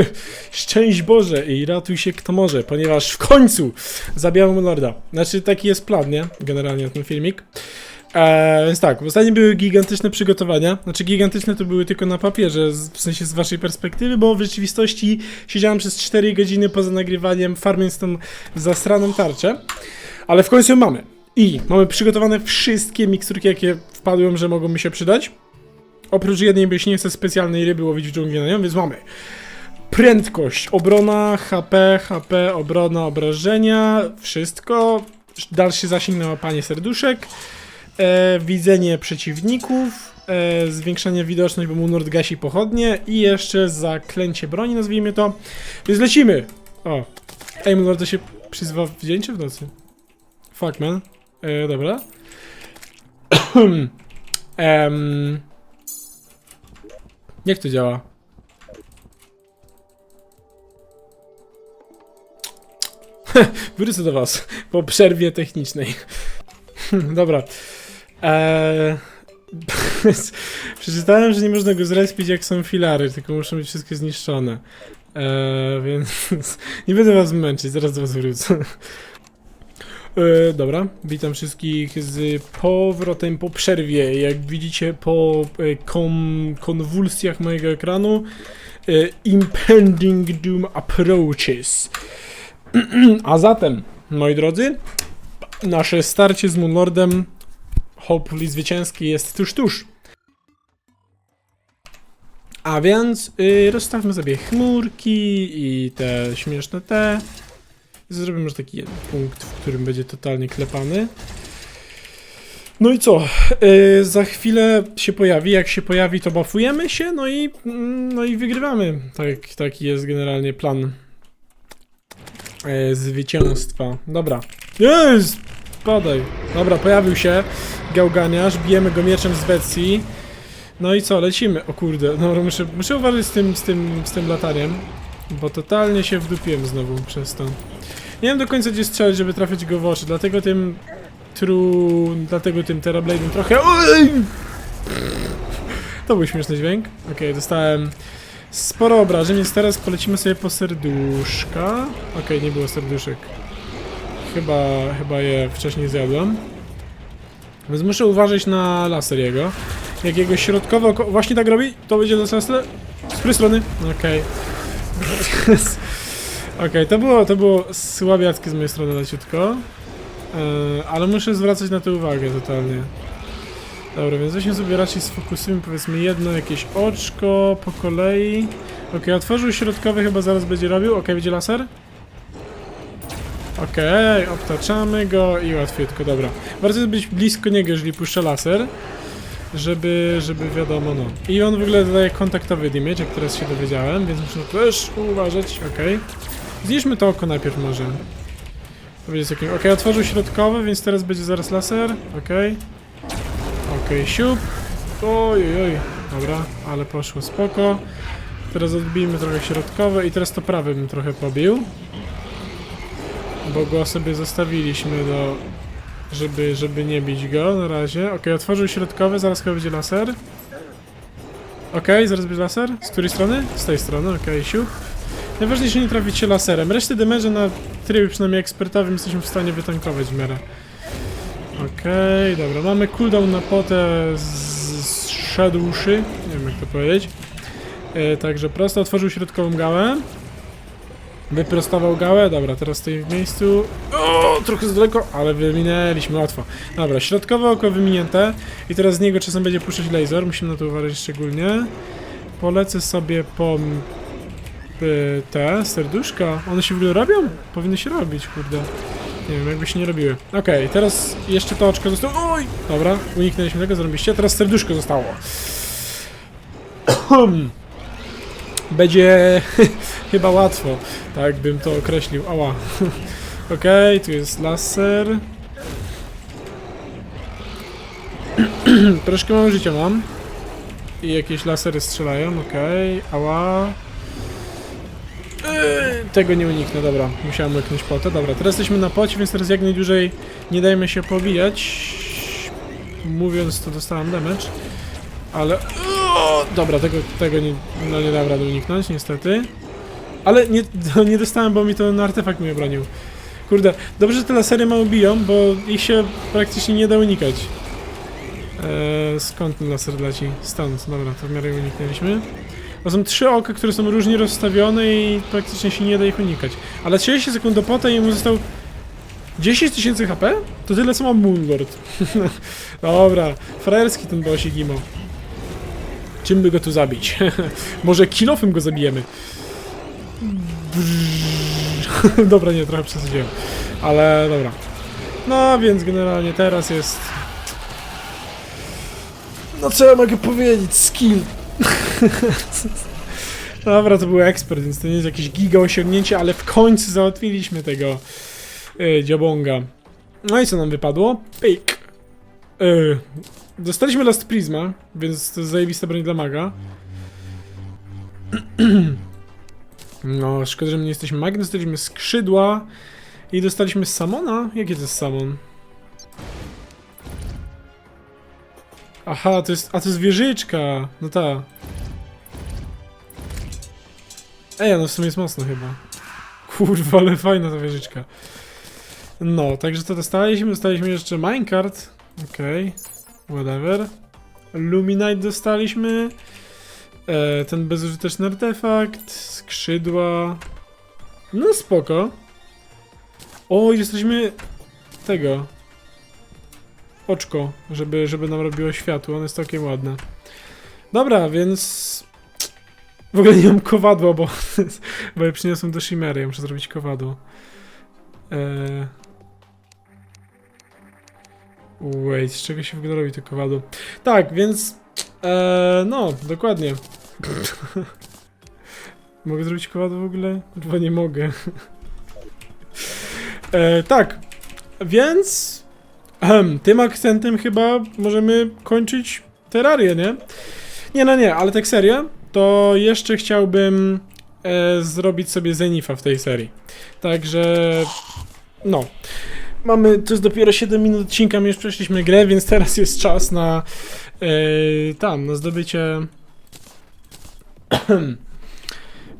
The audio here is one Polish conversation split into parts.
Szczęść Boże i ratuj się kto może, ponieważ w końcu zabijamy Lorda. Znaczy taki jest plan, nie? Generalnie ten filmik. Eee, więc tak, w ostatnim były gigantyczne przygotowania. Znaczy gigantyczne to były tylko na papierze, w sensie z waszej perspektywy, bo w rzeczywistości siedziałem przez 4 godziny poza nagrywaniem, farmiąc tą zasraną tarczę. Ale w końcu ją mamy. I mamy przygotowane wszystkie miksturki, jakie wpadłem, że mogą mi się przydać. Oprócz jednej, bo się nie chce specjalnej ryby łowić w dżungli na nią, więc mamy prędkość, obrona, HP, HP, obrona, obrażenia, wszystko. Dalszy zasięg na łapanie serduszek, e, widzenie przeciwników, e, widoczność, bo mu nord gasi pochodnie i jeszcze zaklęcie broni, nazwijmy to. Więc lecimy! O, ej, mu nord się przyzwa w dzień czy w nocy? Fuck, man. E, dobra. Em, jak to działa? Wrócę do was po przerwie technicznej. Dobra. Eee, przeczytałem, że nie można go zrespić jak są filary, tylko muszą być wszystkie zniszczone. Eee, więc nie będę was męczyć, zaraz do was wrócę. E, dobra, witam wszystkich z powrotem po przerwie. Jak widzicie po e, kon konwulsjach mojego ekranu, e, Impending Doom Approaches. A zatem, moi drodzy, nasze starcie z Moonlordem, hopefully zwycięskie, jest tuż, tuż. A więc y, rozstawmy sobie chmurki i te śmieszne te. Zrobimy może taki jeden punkt, w którym będzie totalnie klepany. No i co? Y, za chwilę się pojawi. Jak się pojawi, to buffujemy się, no i, mm, no i wygrywamy. Tak, taki jest generalnie plan e, zwycięstwa. Dobra. Jest! Padaj. Dobra, pojawił się gałganiarz, bijemy go mieczem z Wecji. No i co, lecimy. O kurde, no muszę, muszę uważać z tym, z tym, z tym lataniem, bo totalnie się wdupiłem znowu przez to. Nie wiem do końca gdzie strzelać, żeby trafić go w oczy, dlatego tym tru... dlatego tym Terablade'em trochę... To był śmieszny dźwięk. Okej, dostałem sporo obrażeń, więc teraz polecimy sobie po serduszka. Okej, nie było serduszek. Chyba, chyba je wcześniej zjadłem. Więc muszę uważać na laser jego. Jak jego środkowo właśnie tak robi, to będzie laser. Z której strony? Okej. Okej, to było, to było słabiackie z mojej strony leciutko. Yy, ale muszę zwracać na to uwagę totalnie. Dobra, więc weźmy sobie raczej sfokusujmy powiedzmy jedno jakieś oczko po kolei. Okej, otworzył środkowy, chyba zaraz będzie robił. Okej, będzie laser? Okej, obtaczamy go i łatwiutko, dobra. Warto jest być blisko niego, jeżeli puszcza laser, żeby, żeby wiadomo, no. I on w ogóle dodaje kontaktowy damage, jak teraz się dowiedziałem, więc muszę też uważać, okej. Zniszmy to oko najpierw może. To będzie takie, okej, otworzył środkowy, więc teraz będzie zaraz laser, okej. Okej, siup. Oj, oj. Dobra, ale poszło spoko. Teraz odbijmy trochę środkowe i teraz to prawy bym trochę pobił. Bo go sobie zostawiliśmy do... Żeby, żeby nie bić go na razie. Okej, otworzył środkowy, zaraz chyba będzie laser. Okej, zaraz będzie laser. Z której strony? Z tej strony, okej, siup. Najważniejsze nie trafić się laserem. Reszty damage na trybie przynajmniej ekspertowym jesteśmy w stanie wytankować w miarę. Okej, dobra, mamy cooldown na potę z- zszedłszy, nie wiem jak to powiedzieć. E, także prosto otworzył środkową gałę. Wyprostował gałę, dobra, teraz stoi w miejscu. O, trochę za daleko, ale wyminęliśmy łatwo. Dobra, środkowe oko wyminięte i teraz z niego czasem będzie puszczać laser, musimy na to uważać szczególnie. Polecę sobie po te serduszka. One się w ogóle robią? Powinny się robić, kurde. Nie wiem, jakby się nie robiły. Okej, teraz jeszcze to oczko zostało. Oj! Dobra, uniknęliśmy tego, zrobiliście. Teraz serduszko zostało. Będzie chyba łatwo, tak bym to określił. Ała. Okej, tu jest laser. Troszkę mało życia mam. I jakieś lasery strzelają, okej. Ała. Tego nie uniknę, dobra. Musiałem łyknąć potę. Dobra, teraz jesteśmy na pocie, więc teraz jak najdłużej nie dajmy się pobijać. Mówiąc to dostałem damage. Ale... Dobra, tego, tego nie, no nie rady uniknąć, niestety. Ale nie, nie dostałem, bo mi to na artefakt mi obronił. Kurde, dobrze, że te lasery mało biją, bo ich się praktycznie nie da unikać. Eee, skąd ten laser leci? Stąd, dobra, to w miarę uniknęliśmy. To są trzy oka, które są różnie rozstawione i praktycznie się nie da ich unikać. Ale 30 sekund do pota i mu został 10 tysięcy HP? To tyle co ma Moonlord. dobra, frajerski ten bossik Imo. Czym by go tu zabić? Może kilofem go zabijemy. dobra, nie, trochę przesadziłem. Ale dobra. No, więc generalnie teraz jest... No co ja mogę powiedzieć? Skill. Dobra, to był ekspert, więc to nie jest jakieś giga osiągnięcie, ale w końcu załatwiliśmy tego yy, dziabonga. No i co nam wypadło? Pyk. Yy, dostaliśmy Last Prisma, więc to jest zajebista broń dla maga. No, szkoda, że my nie jesteśmy magiem, dostaliśmy skrzydła i dostaliśmy samona. Jakie to jest samon? Aha, to jest, a to jest wieżyczka. No ta. Ej, no w sumie jest mocno chyba. Kurwa, ale fajna ta wieżyczka. No, także to dostaliśmy. Dostaliśmy jeszcze minecart. Okej. Whatever. Luminite dostaliśmy. E, ten bezużyteczny artefakt. Skrzydła. No spoko. O, jesteśmy tego. Oczko, żeby, żeby nam robiło światło. Ono jest całkiem ładne. Dobra, więc... W ogóle nie mam kowadła, bo, bo je przyniosłem do Shimery. Ja muszę zrobić kowadło. Eee... Wait, z czego się w ogóle robi to kowadło? Tak, więc... Eee, no, dokładnie. mogę zrobić kowadło w ogóle? Chyba nie mogę. eee, tak, więc... Ehem, tym akcentem chyba możemy kończyć Terrarię, nie? Nie, no nie, ale tak serio, to jeszcze chciałbym e, zrobić sobie Zenifa w tej serii. Także, no. Mamy, to jest dopiero 7 minut odcinka, my już przeszliśmy grę, więc teraz jest czas na e, tam, na zdobycie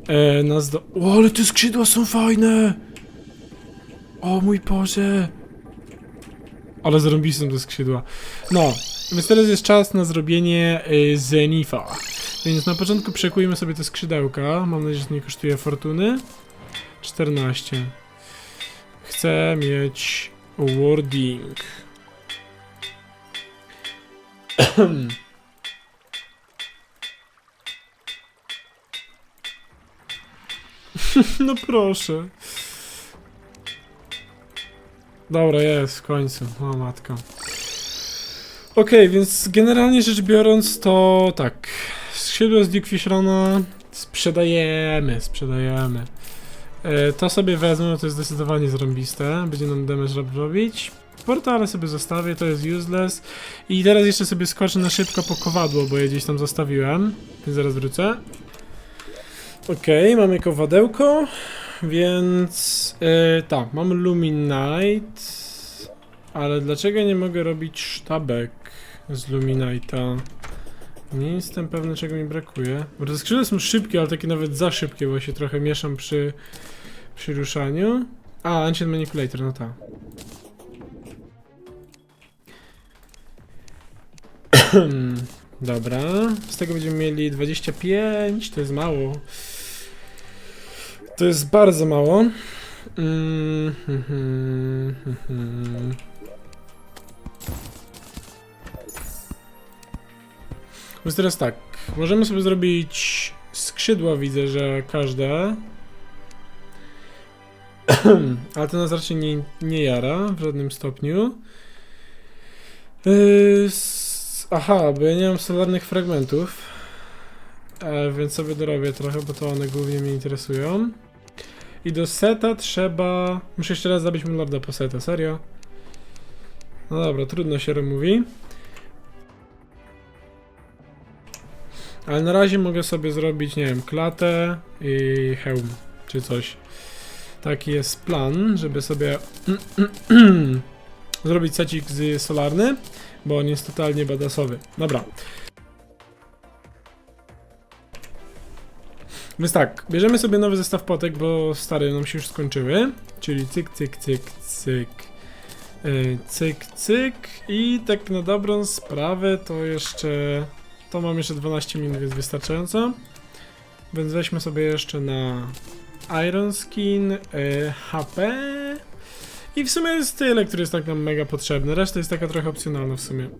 e, na zdo... O, ale te skrzydła są fajne! O mój Boże! Ale zarąbiste są te skrzydła. No, więc teraz jest czas na zrobienie y, Zenifa. Więc na początku przekujmy sobie te skrzydełka. Mam nadzieję, że to nie kosztuje fortuny. 14. Chcę mieć wording. no proszę. Dobra, jest, w końcu. O matko. Okej, więc generalnie rzecz biorąc to tak. Skrzydło z Duke Fishrona sprzedajemy, sprzedajemy. E, to sobie wezmę, to jest zdecydowanie zarąbiste. Będzie nam damage rob- robić. Portale sobie zostawię, to jest useless. I teraz jeszcze sobie skoczę na szybko po kowadło, bo je gdzieś tam zostawiłem. Więc zaraz wrócę. Okej, mamy kowadełko. Więc yy, tak, mam Luminite, ale dlaczego nie mogę robić sztabek z Luminite'a? Nie jestem pewny czego mi brakuje. Bo te skrzydła są szybkie, ale takie nawet za szybkie, bo się trochę mieszam przy, przy ruszaniu. A, Ancient Manipulator, no tak. Dobra, z tego będziemy mieli 25, to jest mało. To jest bardzo mało. Mm, hmm, hmm, hmm. Więc teraz tak, możemy sobie zrobić skrzydła, widzę, że każde. Ale to nas raczej nie, nie jara w żadnym stopniu. Yy, aha, bo ja nie mam solarnych fragmentów. E, więc sobie dorobię trochę, bo to one głównie mnie interesują. I do seta trzeba... Muszę jeszcze raz zabić Lorda po seta, serio? No dobra, trudno się mówi. Ale na razie mogę sobie zrobić, nie wiem, klatę i hełm, czy coś. Taki jest plan, żeby sobie zrobić secik z solarny, bo on jest totalnie badasowy. Dobra. Więc tak, bierzemy sobie nowy zestaw potek, bo stare nam się już skończyły. Czyli cyk, cyk, cyk, cyk. Yy, cyk, cyk. I tak na dobrą sprawę to jeszcze... To mam jeszcze 12 minut, więc wystarczająco. Więc weźmy sobie jeszcze na Iron Skin, yy, HP. I w sumie jest tyle, który jest tak nam mega potrzebny. Reszta jest taka trochę opcjonalna w sumie.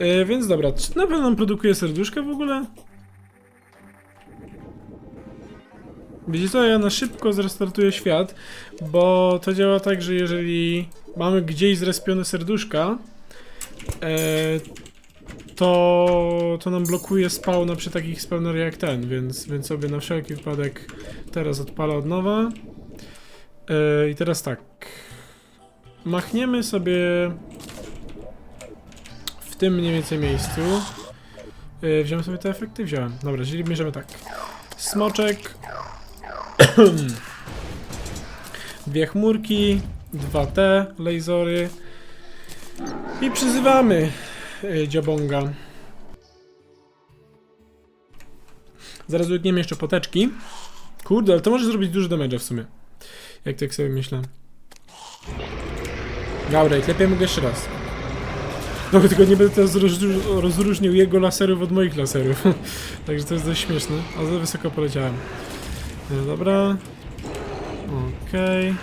Yy, więc dobra, czy na pewno nam produkuje serduszka w ogóle? Wiecie co, ja na szybko zrestartuję świat, bo to działa tak, że jeżeli mamy gdzieś zrespione serduszka, e, to, to nam blokuje spawna przy takich spawnerach jak ten, więc, więc sobie na wszelki wypadek teraz odpalę od nowa. E, I teraz tak. Machniemy sobie w tym mniej więcej miejscu. E, wziąłem sobie te efekty? Wziąłem. Dobra, czyli bierzemy tak. Smoczek. Dwie chmurki, dwa T, lasery. I przyzywamy y, dziobonga. Zaraz łykniemy jeszcze poteczki. Kurde, ale to może zrobić dużo damage w sumie. Jak tak sobie myślę. Dobra, i lepiej mogę jeszcze raz. No tylko nie będę teraz rozróż- rozróżnił jego laserów od moich laserów. Także to jest dość śmieszne. A za wysoko poleciałem. E, Dobra. Okej.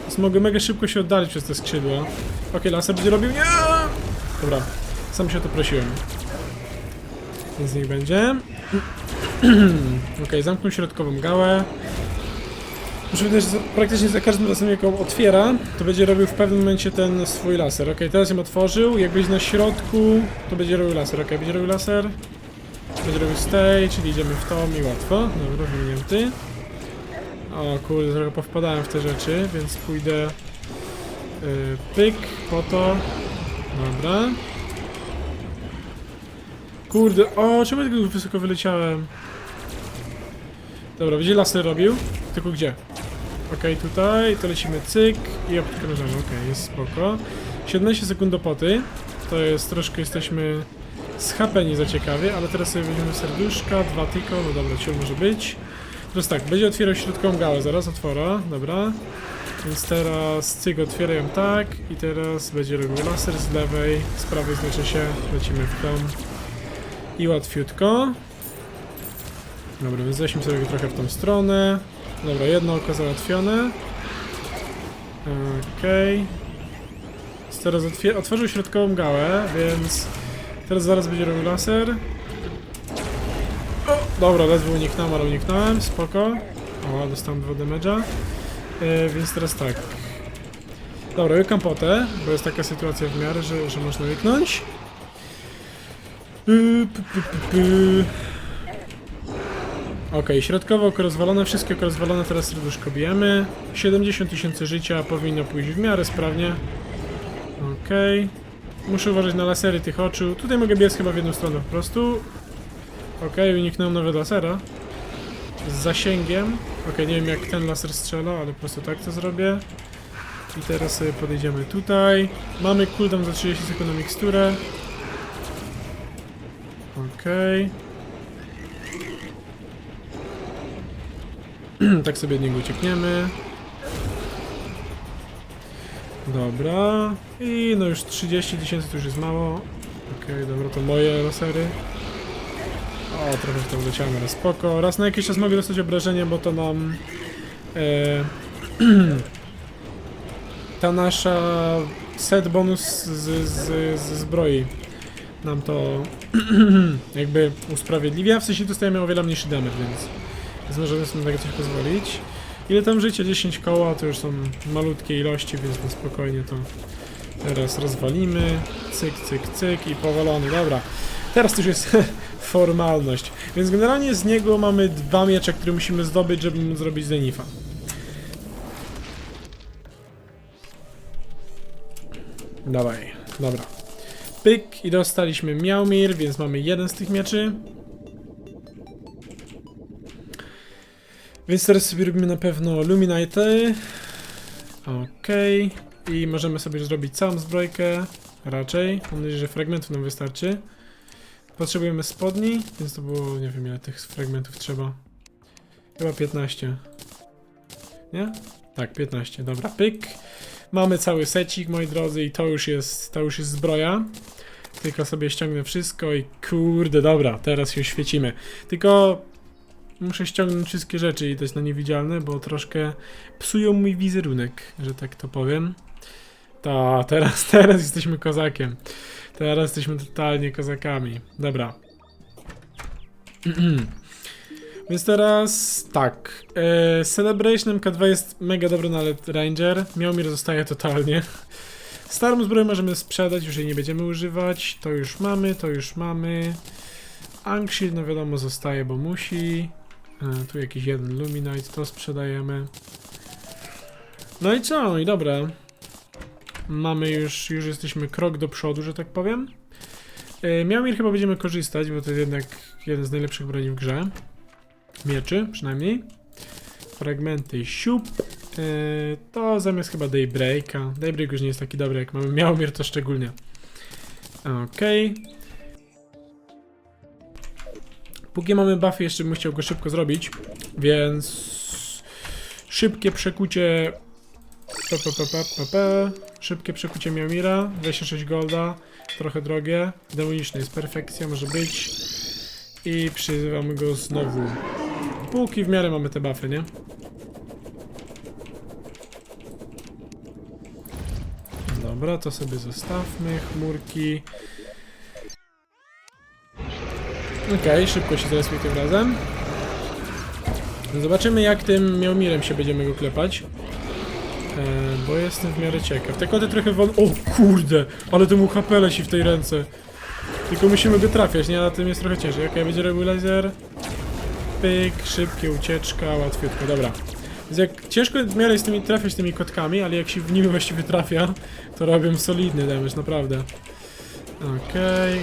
Teraz mogę mega szybko się oddalić przez te skrzydła. Okej, laser będzie robił. Nie! Dobra, sam się o to prosiłem. Nic niech będzie. Okej, zamknął środkową gałę. Muszę powiedzieć, że praktycznie za każdym razem jak ją otwiera, to będzie robił w pewnym momencie ten swój laser. Okej, teraz ją otworzył, jak będzie na środku, to będzie robił laser. Okej, będzie robił laser. Będzie robił stay, czyli idziemy w to i łatwo. Dobra, wymienięty. O kurde, trochę powpadałem w te rzeczy, więc pójdę yy, pyk, po to. Dobra. Kurde, o, czemu tak wysoko wyleciałem? Dobra, będzie laser robił, tylko gdzie? Okej, tutaj, to lecimy cyk i obkrążamy, okej, jest spoko. 17 sekund do poty, to jest troszkę, jesteśmy z HP nie za ciekawie, ale teraz sobie weźmiemy serduszka, dwa tylko, no dobra, ciul może być. Teraz tak, będzie otwierał środkową gałę, zaraz otwora, dobra. Więc teraz cyk otwiera ją tak i teraz będzie robił laser z lewej, z prawej znaczy się, lecimy w tą i łatwiutko. Dobra, więc weźmy sobie trochę w tą stronę. Dobra, jedno oko załatwione. Okej. Więc Teraz otworzył środkową gałę, więc teraz zaraz będzie robił laser. O, dobra, ledwo uniknąłem, ale uniknąłem, spoko. O, dostałem 2 damage'a. E, więc teraz tak. Dobra, łykam potę, bo jest taka sytuacja w miarę, że, że można łyknąć. Py. Okej, środkowe oko rozwalone, wszystkie oko rozwalone, teraz serduszko bijemy. 70 tysięcy życia powinno pójść w miarę sprawnie. Okej. Muszę uważać na lasery tych oczu. Tutaj mogę biec chyba w jedną stronę po prostu. Okej, uniknąłem nawet lasera. Z zasięgiem. Okej, nie wiem jak ten laser strzela, ale po prostu tak to zrobię. I teraz sobie podejdziemy tutaj. Mamy cooldown za 30 sekund na miksturę. Okej. tak sobie od niego uciekniemy. Dobra. I no już 30 tysięcy to już jest mało. Okej, dobra, to moje lasery. O, trochę w to wleciałem, ale spoko. Raz na jakiś czas mogę dostać obrażenia, bo to nam... E, ta nasza set bonus z, z, z zbroi nam to jakby usprawiedliwia. W sensie dostajemy o wiele mniejszy damage, więc, więc możemy sobie na takie coś pozwolić. Ile tam życie? 10 koła, to już są malutkie ilości, więc na spokojnie to teraz rozwalimy. Cyk, cyk, cyk i powalony. Dobra. Teraz to już jest formalność. Więc generalnie z niego mamy dwa miecze, które musimy zdobyć, żeby zrobić Zenifa. Dawaj, dobra. Pyk i dostaliśmy Miaumir, więc mamy jeden z tych mieczy. Więc teraz sobie robimy na pewno Luminite. Okej. I możemy sobie zrobić całą zbrojkę. Raczej. Mam nadzieję, że fragmentów nam wystarczy. Potrzebujemy spodni, więc to było, nie wiem ile tych fragmentów trzeba. Chyba 15. Nie? Tak, 15, dobra, pyk. Mamy cały secik, moi drodzy, i to już jest, to już jest zbroja. Tylko sobie ściągnę wszystko i kurde, dobra, teraz się świecimy. Tylko muszę ściągnąć wszystkie rzeczy i dać na niewidzialne, bo troszkę psują mój wizerunek, że tak to powiem. Ta, teraz, teraz jesteśmy kozakiem. Teraz jesteśmy totalnie kozakami. Dobra. Więc teraz tak. E, Celebration MK2 jest mega dobry na Let Ranger. Miałmir zostaje totalnie. Starą zbroję możemy sprzedać, już jej nie będziemy używać. To już mamy, to już mamy. Ankshield, no wiadomo, zostaje, bo musi. E, tu jakiś jeden Luminite, to sprzedajemy. No i co? No i dobra. Mamy już, już jesteśmy krok do przodu, że tak powiem. E, Miałmir chyba będziemy korzystać, bo to jednak jeden z najlepszych broni w grze. Mieczy, przynajmniej. Fragmenty siup. E, to zamiast chyba Daybreaka. Daybreak już nie jest taki dobry, jak mamy Miałmir, to szczególnie. Okej. Póki mamy buffy, jeszcze bym chciał go szybko zrobić, więc szybkie przekucie P, p, p, p, p, p. Szybkie przekucie Miamira, 26 golda, trochę drogie. Demoniczny jest perfekcja, może być. I przyzywamy go znowu. Póki w miarę mamy te buffy, nie? Dobra, to sobie zostawmy. Chmurki. Okej, szybko się zrespię tym razem. Zobaczymy jak tym Miałmirem się będziemy go klepać. E, bo jestem w miarę ciekaw. Te koty trochę wol... O kurde! Ale temu HP leci w tej ręce. Tylko musimy go trafiać, nie? A tym jest trochę ciężej. Okej, będzie robił laser. Pyk, szybkie ucieczka, łatwiutko, dobra. Więc jak ciężko w miarę z tymi trafiać tymi kotkami, ale jak się w nimi właściwie trafia, to robią solidny damage, naprawdę. Okej,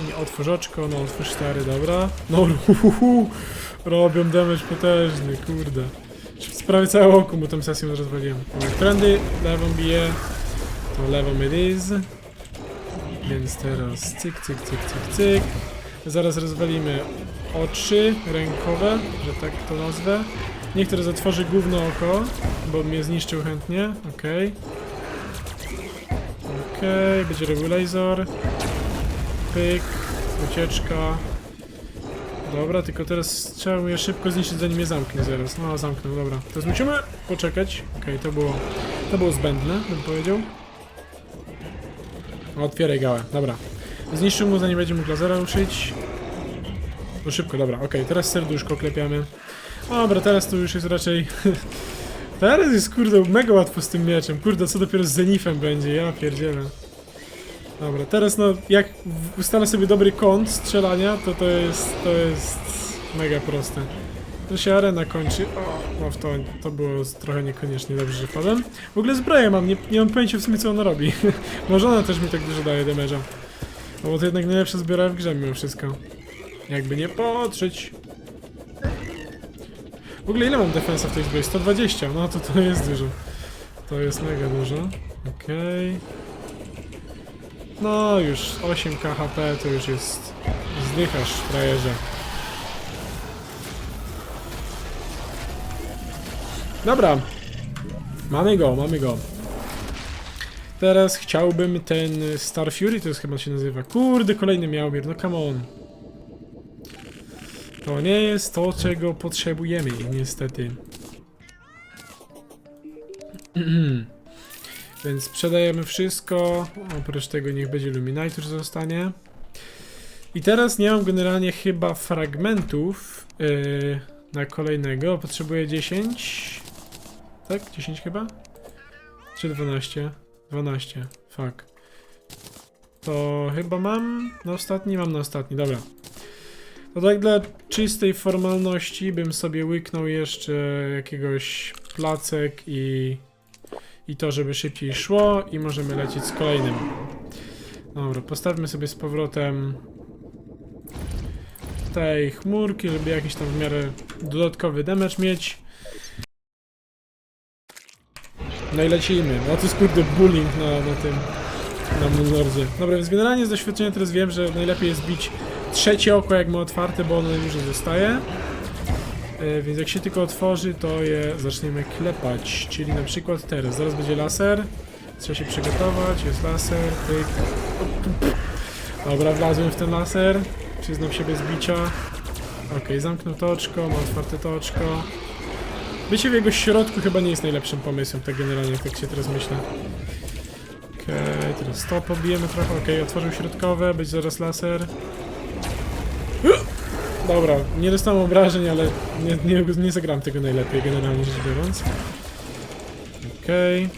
oczko, no otwórz stary, dobra. No, uhuhu, robią damage potężny, kurde. Prawie całe oko mu tą sesją rozwaliłem. Trendy, lewą bije, to lewą it is. Więc teraz cyk, cyk, cyk, cyk, cyk. Zaraz rozwalimy oczy rękowe, że tak to nazwę. Niech teraz otworzy gówno oko, bo mnie zniszczył chętnie. Okej. Okej, będzie robił laser. Pyk, ucieczka. Dobra, tylko teraz trzeba je szybko zniszczyć, zanim je zamknie zaraz. No, zamknął, dobra. Teraz musimy poczekać. Okej, to było, to było zbędne, bym powiedział. Otwieraj gałę, dobra. Zniszczył mu, zanim będzie mógł lasera ruszyć. No szybko, dobra, okej, teraz serduszko klepiamy. Dobra, teraz to już jest raczej... teraz jest, kurde, mega łatwo z tym mieczem. Kurde, co dopiero z Zenifem będzie, ja pierdzielę. Dobra, teraz no, jak ustalę sobie dobry kąt strzelania, to to jest, to jest mega proste. To się arena kończy. O, no w to, to było trochę niekoniecznie dobrze, że powiem. W ogóle zbroję mam, nie, nie mam pojęcia w sumie co ona robi. Może ona też mi tak dużo daje damage'a. No bo to jednak najlepsza zbiora w grze mimo wszystko. Jakby nie patrzeć. W ogóle ile mam defensa w tej zbroi? 120, no to to jest dużo. To jest mega dużo. Okej. No już 8 KHP to już jest... Zdychasz, frajerze. Dobra. Mamy go, mamy go. Teraz chciałbym ten Star Fury, to jest chyba się nazywa. Kurde, kolejny Miałmir, no come on. To nie jest to, czego potrzebujemy, niestety. Więc sprzedajemy wszystko. Oprócz tego niech będzie Luminator zostanie. I teraz nie mam generalnie chyba fragmentów yy, na kolejnego. Potrzebuję 10. Tak? 10 chyba? Czy 12? 12. Fuck. To chyba mam na ostatni? Mam na ostatni, dobra. To tak dla czystej formalności bym sobie łyknął jeszcze jakiegoś placek i i to, żeby szybciej szło i możemy lecieć z kolejnym. Dobra, postawmy sobie z powrotem tej chmurki, żeby jakiś tam w miarę dodatkowy damage mieć. No i lecimy. No to jest kurde bullying na, na tym, na Moonlordzie. Dobra, więc generalnie z doświadczenia teraz wiem, że najlepiej jest bić trzecie oko jak ma otwarte, bo ono już zostaje. E, Więc jak się tylko otworzy, to je zaczniemy klepać. Czyli na przykład teraz. Zaraz będzie laser. Trzeba się przygotować. Jest laser. Pyk. Dobra, wlazłem w ten laser. Przyznam siebie z bicia. Okej, zamknął toczko, ma otwarte toczko. Bycie w jego środku chyba nie jest najlepszym pomysłem, tak generalnie, tak się teraz myślę. Okej, teraz to pobijemy trochę. Okej, otworzył środkowe, być zaraz laser. Dobra, nie dostałem obrażeń, ale nie, nie, nie zagram tego najlepiej, generalnie rzecz biorąc. Okej.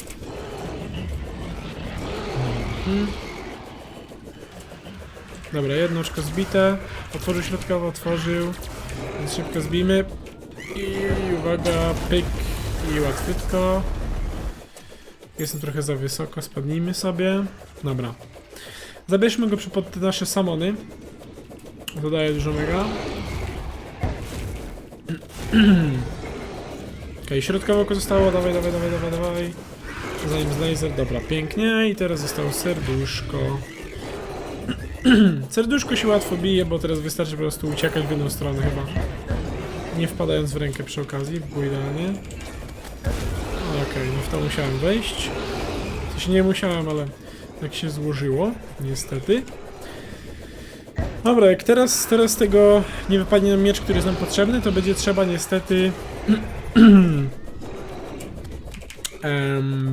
Mhm. Dobra, jedno oczko zbite. Otworzył środkowo, otworzył. Więc szybko zbijmy. I uwaga, pyk i łatwiutko. Jestem trochę za wysoko, spadnijmy sobie. Dobra. Zabierzmy go pod nasze samony. Dodaję dużo mega. Okej, środkowe oko zostało, dawaj, dawaj, dawaj, dawaj, dawaj. Zanim z laser, dobra, pięknie. I teraz zostało serduszko. Serduszko się łatwo bije, bo teraz wystarczy po prostu uciekać w jedną stronę chyba. Nie wpadając w rękę przy okazji, było idealnie. Okej, no w to musiałem wejść. Coś nie musiałem, ale tak się złożyło, niestety. Dobra, jak teraz, teraz tego nie wypadnie nam miecz, który jest nam potrzebny, to będzie trzeba niestety...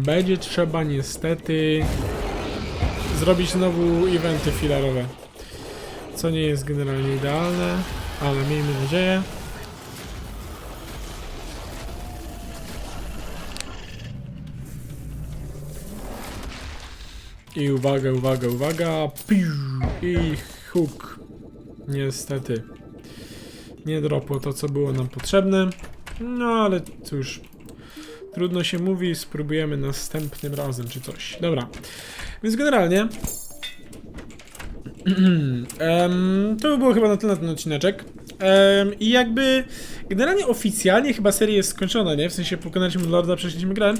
Będzie trzeba niestety zrobić znowu eventy filarowe. Co nie jest generalnie idealne, ale miejmy nadzieję. I uwaga, uwaga, uwaga. Piu, I huk. Niestety. Nie dropło to, co było nam potrzebne. No ale cóż. Trudno się mówi, spróbujemy następnym razem czy coś. Dobra. Więc generalnie. Em, to by było chyba na tyle na ten odcineczek. Em, I jakby generalnie oficjalnie chyba seria jest skończona, nie? W sensie pokonaliśmy Lorda, przeszliśmy grę.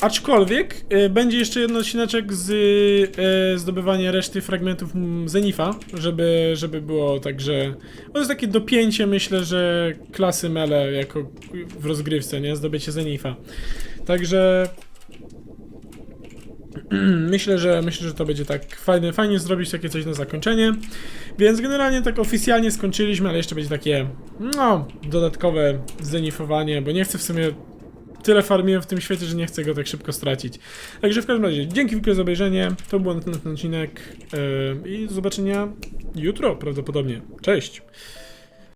Aczkolwiek y, będzie jeszcze jeden odcineczek z y, zdobywania reszty fragmentów Zenifa, żeby, żeby było tak, że. No to jest takie dopięcie, myślę, że klasy Mele jako w rozgrywce, nie? Zdobycie Zenifa. Także myślę, że myślę, że to będzie tak fajnie, fajnie zrobić takie coś na zakończenie. Więc generalnie tak oficjalnie skończyliśmy, ale jeszcze będzie takie no, dodatkowe zenifowanie, bo nie chcę w sumie tyle farmiłem w tym świecie, że nie chcę go tak szybko stracić. Także w każdym razie, dzięki wielkie za obejrzenie. To był na ten odcinek yy, i do zobaczenia jutro prawdopodobnie. Cześć!